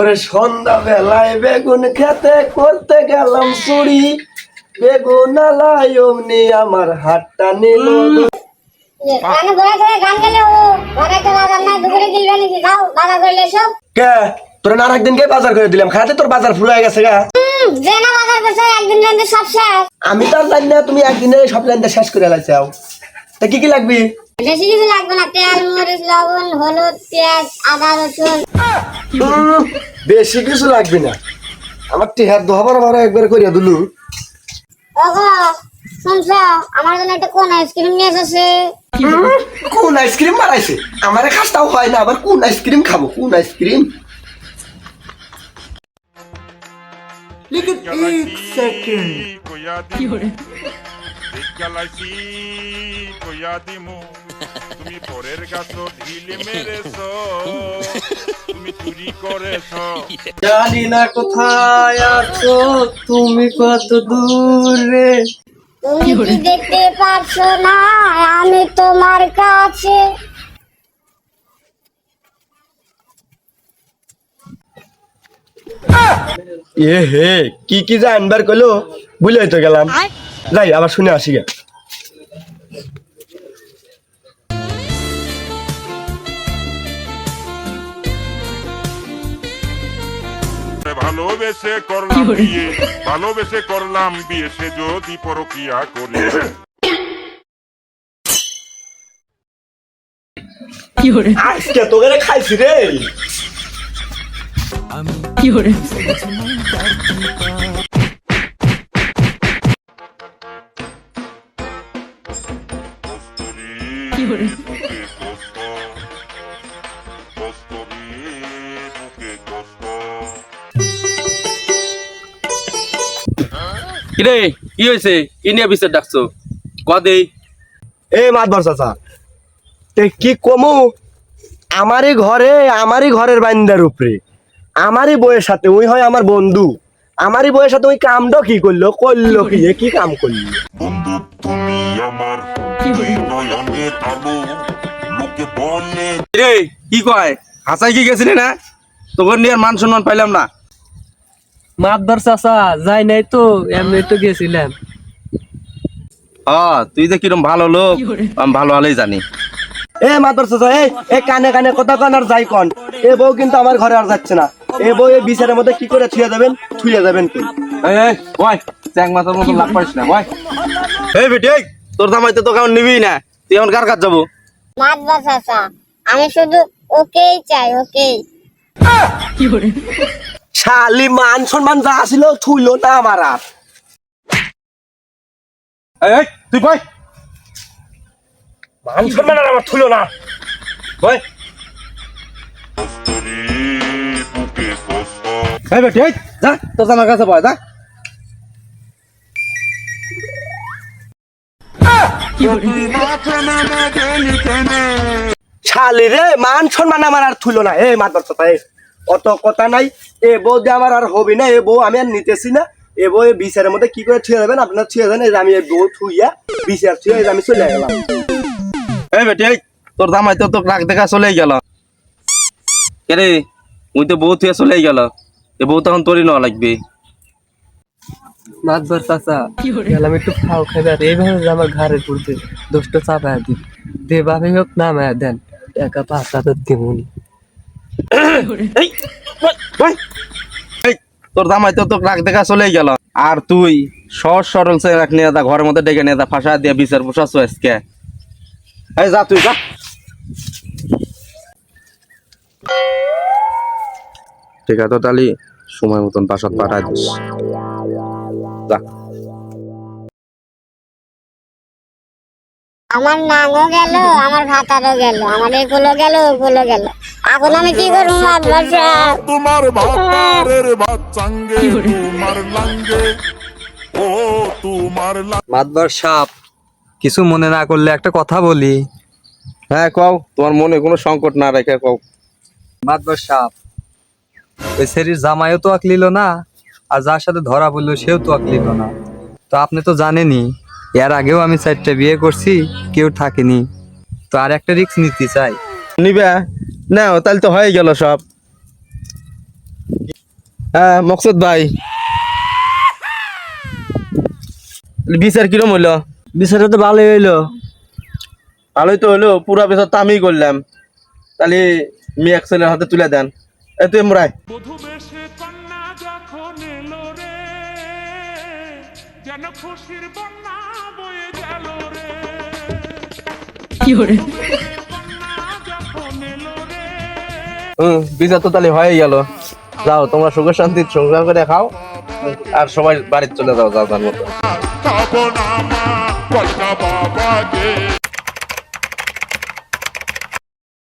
ওরে সন্ধ্যা বেলায় বেগুন খেতে করতে গেলাম চুরি। বেগুন আলাই অমনি আমার হাতটা নিল। বাজার কে তোর না করে দিলাম? খাতে তোর বাজার ফুল হয়ে গেছে গা। আমি তো জানি না তুমি একদিনে সব লাইনটা শেষ করে লাইছাও। তা কি কি লাগবে? বেশি কিছু লাগবে না তেল মরিচ লবণ হলুদ পেঁয়াজ আদা রসুন উম, বেশি কিছু লাগবে না আমার টিহার দোহাবার ভাড়া একবার করিয়া দিলু ওগো শুনছ আমার জন্য একটা কোন আইসক্রিম নিয়ে এসেছে উম, কোন আইসক্রিম মারাইছে আমার কাজটাও হয় না আবার কোন আইসক্রিম খাবো কোন আইসক্রিম लेकिन एक सेकंड কি হরে দেখালাইছি কইয়া দিমু তুমি পরের গাছ ঢিলে মেরেছ। তুমি চুরি করেছ। জানি না কোথায় আছো তুমি কত দূরে। তুমি কি দেখতে পারছ না আমি তোমার কাছে। এ হে কি কি যা আনবার কইলো বুঝলে তো গেলাম। যাই আবার শুনে আসি গে। ভালোবেসে করলাম বিয়ে ভালোবেসে করলাম বিয়ে সে যদি পরকিয়া করে। আজকে তোকে খাইছি রে। কি কিরে কি হয়েছে? কি নিয়ে বিচার ডাকছো? কদেই এ মাতবর চাচা তে কি কমু? আমারই ঘরে আমারই ঘরের বান্দার উপরে। আমারই বইয়ের সাথে ওই হয় আমার বন্ধু। আমারই বইয়ের সাথে ওই কামটা কি করল? করল কি? কি কাম করল? বন্ধু তুমি আমার কি কয়? হাসাই কি গেছিলি না? তোর নিয়ে আর মান সম্মান পাইলাম না। মাতবার চাচা যাই নাই তো এমনি তো গেছিলাম। হ তুই যে কিরম ভালো লোক আমি ভালো ভালোই জানি। এ মাতবর চাচা এই এ কানে কানে কথা কন আর যাই কন। এ বউ কিন্তু আমার ঘরে আর যাচ্ছে না। এ বউ এই বিচারের মধ্যে কি করে থুয়ে যাবেন থুয়ে যাবেন কি? এই এই বয় চ্যাং মাথার মতো লাভ পারিস না বয় এই বেটি এই, তোর দামাইতে তো কেমন নিবি না তুই এখন কার কাজ যাব? আমি শুধু ওকেই চাই ওকেই। শালি মান সম্মান যা ছিল থুইলো না আমার আর। এই এই, তুই বয় মান সম্মান আর আমার থুইলো না। কষ্ট এই বেটি এই, যা তোর জামার কাছে বয় যা। শালি রে মান সম্মান আমার আর থুইলো না। এ মাতবার কথা এ অত কথা নাই। এ বউ যে আমার আর হবি না এ বউ আমি আর নিতেছি না। এ বউ বিচারের মধ্যে কি করে থুয়ে যাবেন আপনার থুয়ে যাবেন এই আমি এই বউ থুইয়া বিচার থুয়ে আমি চলে গেলাম। এই বেটি এই, তোর দামাই তো তোর রাগ দেখা চলেই গেল। কেরে উই তো বউ থুয়ে চলেই গেল। এ বউ তখন তোরই নেওয়া লাগবে। মাতবার চাচা গেলাম একটু খাও খাইবে আর এইভাবে আমার ঘরের পড়তে দোষটা চাপায় দিন দে ভাবে হোক না মায়া দেন। টাকা পাঁচ হাজার। এই, তোর দামাই তো তোর রাগ দেখা চলেই গেল। আর তুই সহজ সরল রাখ নিয়ে ঘরের মধ্যে ডেকে নিয়ে ফাঁসা দিয়ে বিচার বসাচ্ছ আজকে। এই যা তুই যা। ঠিক আছে তাহলে সময় মতন বাসাত পাঠাই দিস। যা। আমার নামও গেল আমার ভাতারও গেল আমার এগুলো গেল ওগুলো গেল। এখন আমি কি করব? মাত বাসা তোমার ভাতারের ভাত চাঙ্গে তোমার লাঙ্গে। ও তোমার মাতবার কিছু মনে না করলে একটা কথা বলি। হ্যাঁ কও তোমার মনে কোনো সংকট না রেখে কও। মাতবার সাপ ওই শরীর জামাইও তো আকলিল না আর যার সাথে ধরা পড়ল সেও তো আকলিল না। তো আপনি তো জানেনই এর আগেও আমি চারটে বিয়ে করছি কেউ থাকেনি। তো আর একটা রিক্স নিতে চাই। নিবে? না তাহলে তো হয়ে গেল সব। হ্যাঁ মকসুদ ভাই। বিচার কিরম হইল বিচারে তো ভালোই হইল। ভালোই তো হইল পুরা বিচার তো আমিই করলাম। তাহলে মেয়ে এক ছেলের হাতে তুলে দেন। এ তুই রে যেন খুশির বন্যা বয়ে গেল রে। কন্যা হুম বিচার তো তাহলে হয়ে গেল। যাও, তোমরা সুখে শান্তি সংগ্রাম করে খাও, আর সবাই বাড়িতে চলে যাও যার মতো।